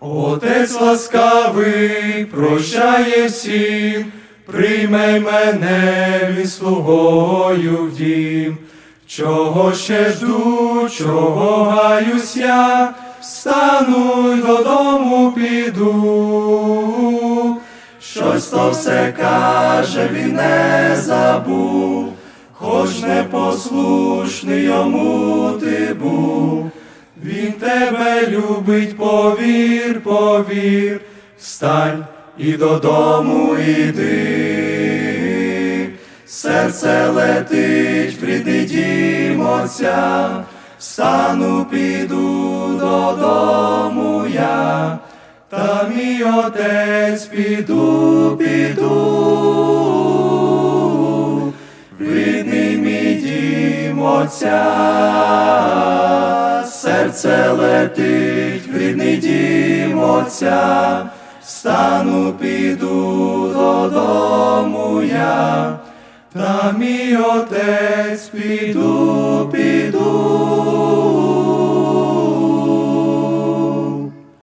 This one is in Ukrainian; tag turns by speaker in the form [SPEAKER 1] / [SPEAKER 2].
[SPEAKER 1] Отець ласкавий прощає всім, прийме мене він слугою в дім. Чого ще жду, чого гаюсь я, встану й додому піду. Щось то все каже, він не забув, хоч непослушний йому тебе любить, повір, повір, встань і додому йди. Серце летить рідний дім отця, піду додому я, та мій отець піду, піду. Рідний мій дім отця, серце летить в рідний дім отця, стану, піду додому я, та мій отець піду, піду.